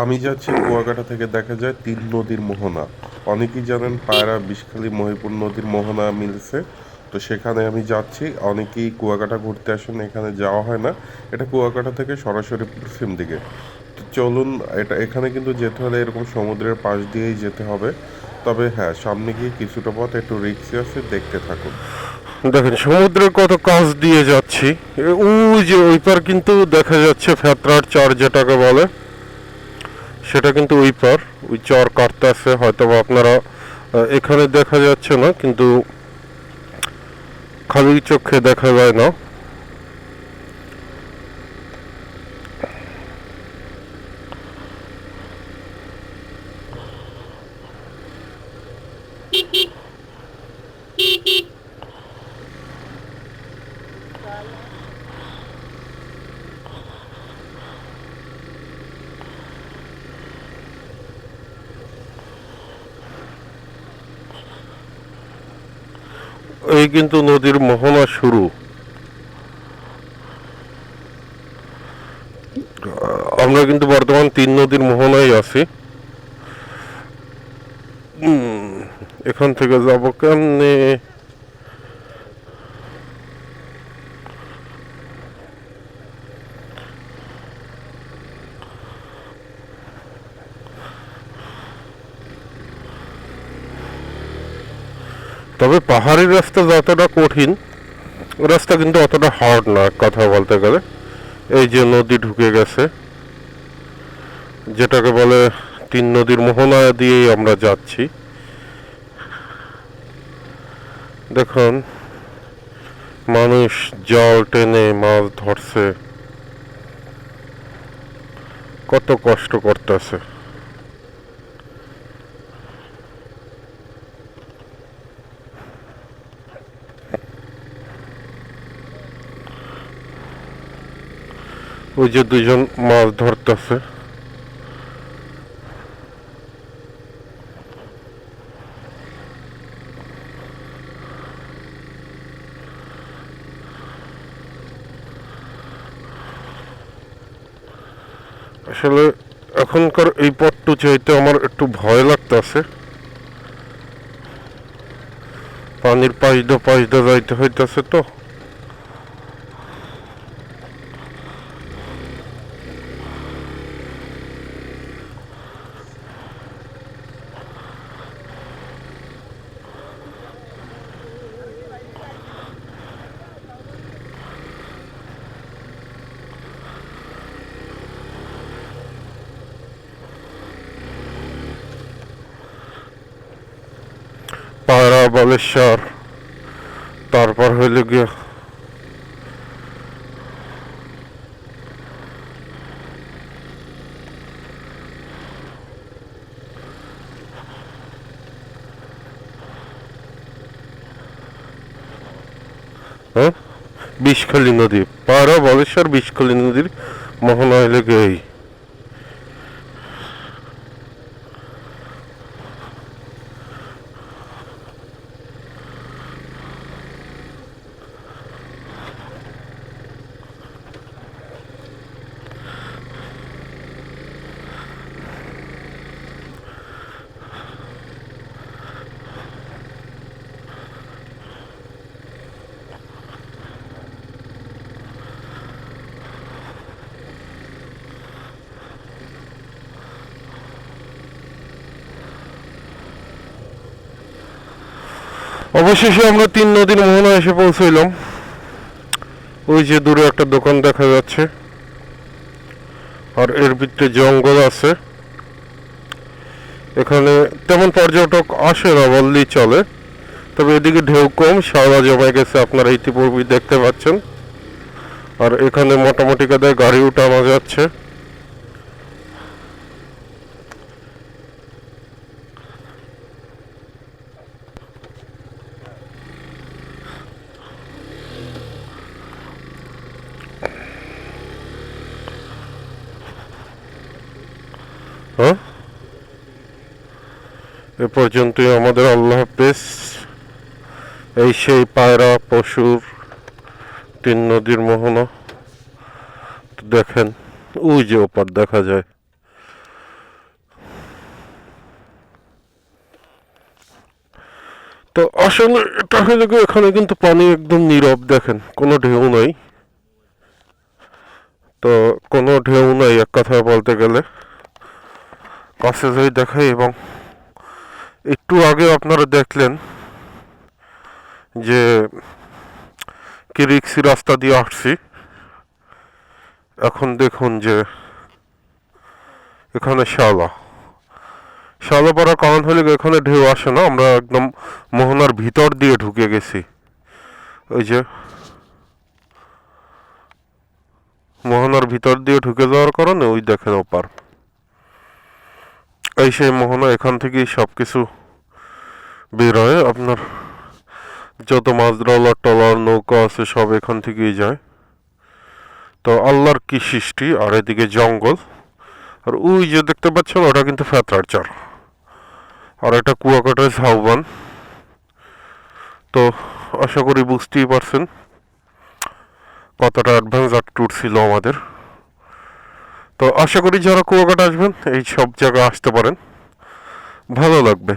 আমি যাচ্ছি কুয়াকাটা থেকে, দেখা যায় তিন নদীর মোহনা। অনেকেই জানেন পায়রা, বিষখালী, মহিপুর নদীর মোহনা মিলছে। তো সেখানে আমি যাচ্ছি। অনেকেই কুয়াকাটা ঘুরতে আসেন, এখানে যাওয়া হয় না। এটা কুয়াকাটা থেকে সরাসরি পশ্চিম দিকে। তো চলুন, এটা, এখানে কিন্তু যেতে হলে এরকম সমুদ্রের পাশ দিয়েই যেতে হবে। তবে হ্যাঁ সামনে গিয়ে কিছুটা পথ, একটু রিক্সি আছে, দেখতে থাকুন। দেখেন, সমুদ্রের কত কাজ দিয়ে যাচ্ছি। ওই যে ওই পার কিন্তু দেখা যাচ্ছে ফেতরার চর যেটাকে বলে। সেটা কিন্তু ওই পার ওই চর কাটতে আছে হয়তো আপনারা এখানে দেখা যাচ্ছে না, কিন্তু খালি চোখে দেখা যায় না। এই কিন্তু নদীর মোহনা শুরু। আমরা কিন্তু বর্তমান তিন নদীর মোহনায় আছি। এখান থেকে যাব কেমনে? তবে পাহাড়ি রাস্তা যতটা কঠিন, রাস্তা কিন্তু অতটা হার্ড না, কথা বলতে গেলে। এই যে নদী ঢুকে গেছে, যেটাকে বলে তিন নদীর মোহনা দিয়েই আমরা যাচ্ছি। দেখুন, মানুষ জল টেনে মাছ ধরছে। কত কষ্ট করতেছে। ওই যে দুজন মাছ ধরতেছে। আসলে এখনকার এই পথটু চাইতে আমার একটু ভয় লাগতেছে। পানির পাশ দিয়ে পাশ দিয়ে যাইতে হইতেছে তো। পায়রা তারপর হইল গিয়া হ্যাঁ? বিষখালী নদী। পায়রা বলেশ্বর বিষখালী নদীর মোহনা হইল গিয়ে অবশেষে আমরা তিন নদীর মোহনা এসে পৌঁছইলাম। ওই যে দূরে একটা দোকান দেখা যাচ্ছে। আর এর ভিতরে জঙ্গল আছে। এখানে তেমন পর্যটক আসে না বললেই চলে। তবে এদিকে ঢেউ কম, সারা জমে গেছে আপনারা ইতিপূর্বেই দেখতে পাচ্ছেন। আর এখানে মোটামুটি কাদায় গাড়িও টানা যাচ্ছে। এ পর্যন্তই আমাদের আল্লাহ হাফেজ। এই সেই পায়রা, পশুর, তিন নদীর মোহনা। দেখেন, ওই যে ওপার দেখা যায়। তো আসলে এটা হয়ে এখানে কিন্তু পানি একদম নীরব, দেখেন, কোনো ঢেউ নাই। তো কোনো ঢেউ নাই, এক কথা বলতে গেলে। কাছে যদি দেখাই এবং একটু আগে আপনারা দেখলেন যে কি রিক্সি রাস্তা দিয়ে আসছি। এখন দেখুন যে এখানে শালা। শালা পড়ার কারণ হলে এখানে ঢেউ আসে না, আমরা একদম মোহনার ভিতর দিয়ে ঢুকে গেছি। ওই যে মোহনার ভিতর দিয়ে ঢুকে যাওয়ার কারণে ওই দেখেন ওপার। এই সেই মোহনা, এখান থেকেই সব কিছু বের হয় আপনার যত মাছ ডলার টলার নৌকা আছে, সব এখান থেকেই যায়। তো আল্লাহর কি সৃষ্টি? আর এদিকে জঙ্গল। আর ওই যে দেখতে পাচ্ছেন, ওটা কিন্তু ফেতরার চর। আর এটা কুয়াকাটার ঝাউবান। তো আশা করি বুঝতেই পারছেন, কতটা অ্যাডভান্স ট্যুর ছিল আমাদের। তো আশা করি যারা কুয়াকাটা আসবেন এই সব জায়গায় আসতে পারেন। ভালো লাগবে।